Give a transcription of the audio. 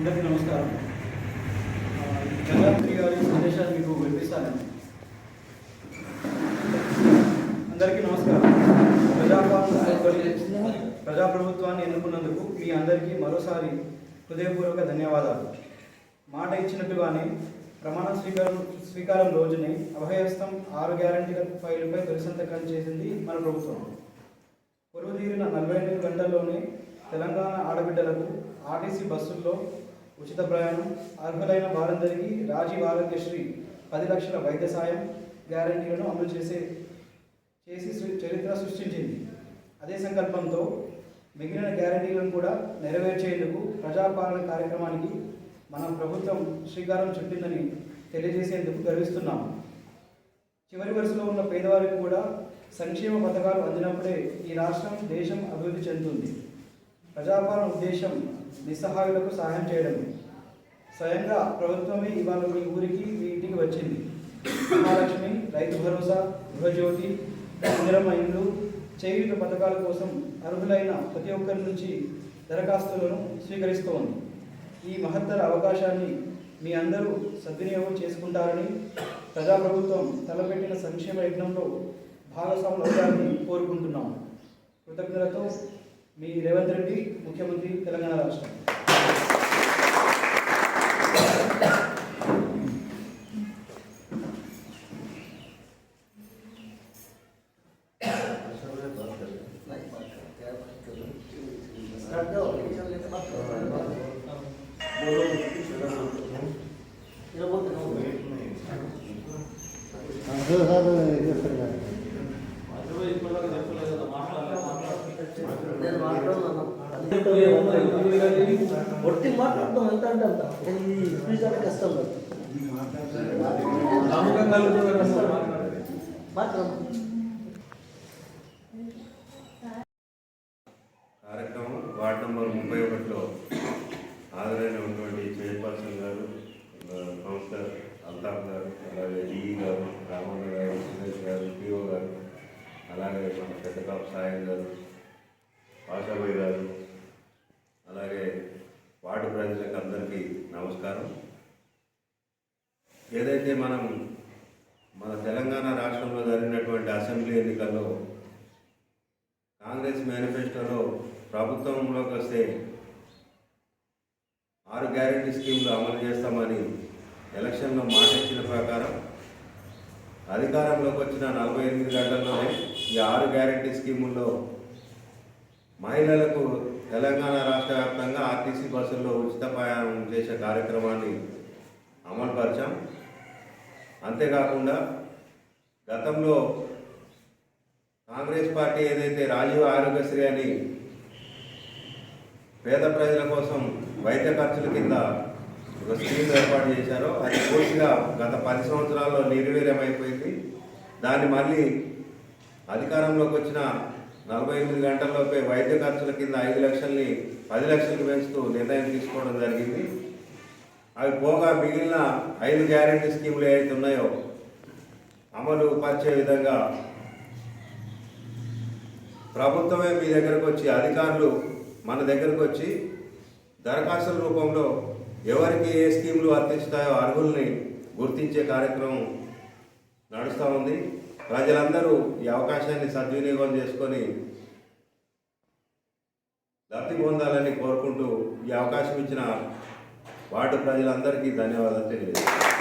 అందరికీ నమస్కారం. ఆ, గారి సందేశాలు మీకు వినిపిస్తానండి అందరికీ నమస్కారం. ప్రజాపాలన ప్రజాప్రభుత్వాన్ని ఎన్నుకున్నందుకు మీ అందరికీ మరోసారి హృదయపూర్వక ధన్యవాదాలు. మాట ఇచ్చినట్టుగానే ప్రమాణ స్వీకారం స్వీకారం రోజునే అభయస్థం ఆరు గ్యారంటీల ఫైలుపై తొలి సంతకం చేసింది మన ప్రభుత్వం. పొరుగు తీరిన నలభై ఎనిమిది గంటల్లోనే తెలంగాణ ఆడబిడ్డలకు ఆర్టీసీ బస్సుల్లో ఉచిత ప్రయాణం అర్హులైన వారందరికీ రాజీవ్ ఆరోగ్యశ్రీ పది లక్షల వైద్య సాయం గ్యారంటీలను అమలు చేసే చేసి చరిత్ర సృష్టించింది. అదే సంకల్పంతో మిగిలిన గ్యారంటీలను కూడా నెరవేర్చేందుకు ప్రజాపాలన కార్యక్రమానికి మన ప్రభుత్వం శ్రీకారం చుట్టిందని తెలియజేసేందుకు గర్విస్తున్నాము చివరి వరుసలో ఉన్న పేదవారికి కూడా సంక్షేమ పథకాలు అందినప్పుడే ఈ రాష్ట్రం దేశం అభివృద్ధి చెందుతుంది. ప్రజాపాలన ఉద్దేశం నిస్సహాయులకు సహాయం చేయడం. స్వయంగా ప్రభుత్వమే ఇవాళ మీ ఊరికి మీ ఇంటికి వచ్చింది. మహాలక్ష్మి రైతు భరోసా గృహజ్యోతి ఇందిరమ్మ ఇండ్లు చేయూత పథకాల కోసం అర్హులైన ప్రతి ఒక్కరి నుంచి దరఖాస్తులను స్వీకరిస్తోంది. ఈ మహత్తర అవకాశాన్ని మీ అందరూ సద్వినియోగం చేసుకుంటారని ప్రజాప్రభుత్వం తలపెట్టిన సంక్షేమ యజ్ఞంలో భాగస్వాములు అవుతారని కోరుకుంటున్నాము కృతజ్ఞతలతో మీ రేవంత్ రెడ్డి ముఖ్యమంత్రి తెలంగాణ రాష్ట్రం. ఒట్టి మాట్లాడతాం ఎంత అంటే అంత. ఈ స్పీచ్ అంటే కష్టం మాట్లాడదాం కార్యక్రమం వార్డ్ నంబర్ ముప్పై ఒకటిలో హాజరైనటువంటి చైర్పర్సన్ గారు కౌన్సిలర్ అల్తాఫ్ గారు అలాగే డిఈ గారు రామన్న గారు సురేష్ గారు పిఓ గారు అలాగే మన పెద్దకాపు సాయం గారు పాషాబాయ్ గారు అలాగే వార్డు ప్రజలకు అందరికీ నమస్కారం. ఏదైతే మనం మన తెలంగాణ రాష్ట్రంలో జరిగినటువంటి అసెంబ్లీ ఎన్నికల్లో కాంగ్రెస్ మేనిఫెస్టోలో ప్రభుత్వంలోకి వస్తే ఆరు గ్యారెంటీ స్కీమ్లు అమలు చేస్తామని ఎలక్షన్లో మాట ఇచ్చిన ప్రకారం అధికారంలోకి వచ్చిన నలభై ఎనిమిది గంటల్లోనే ఈ ఆరు గ్యారెంటీ స్కీముల్లో మహిళలకు తెలంగాణ రాష్ట్ర వ్యాప్తంగా ఆర్టీసీ బస్సుల్లో ఉచిత ప్రయాణం చేసే కార్యక్రమాన్ని అమలుపరిచాం. అంతేకాకుండా గతంలో కాంగ్రెస్ పార్టీ ఏదైతే రాజీవ్ ఆరోగ్యశ్రీ అని పేద ప్రజల కోసం వైద్య ఖర్చుల కింద ఒక స్కీమ్ ఏర్పాటు చేశారో అది పూర్తిగా గత పది సంవత్సరాల్లో నిర్వీర్యమైపోయింది. దాన్ని మళ్ళీ అధికారంలోకి వచ్చిన నలభై ఎనిమిది గంటల్లోపే వైద్య ఖర్చుల కింద ఐదు లక్షల్ని పది లక్షలకు పెంచుతూ నిర్ణయం తీసుకోవడం జరిగింది. అవి పోగా మిగిలిన ఐదు గ్యారెంటీ స్కీములు ఏవైతే ఉన్నాయో అమలు పరిచే విధంగా ప్రభుత్వమే మీ దగ్గరకు వచ్చి అధికారులు మన దగ్గరకు వచ్చి దరఖాస్తుల రూపంలో ఎవరికి ఏ స్కీములు వర్తిస్తాయో అర్హుల్ని గుర్తించే కార్యక్రమం నడుస్తూ ఉంది. ప్రజలందరూ ఈ అవకాశాన్ని సద్వినియోగం చేసుకొని లబ్ధి పొందాలని కోరుకుంటూ ఈ అవకాశం ఇచ్చిన వార్డు ప్రజలందరికీ ధన్యవాదాలు తెలియజేస్తాను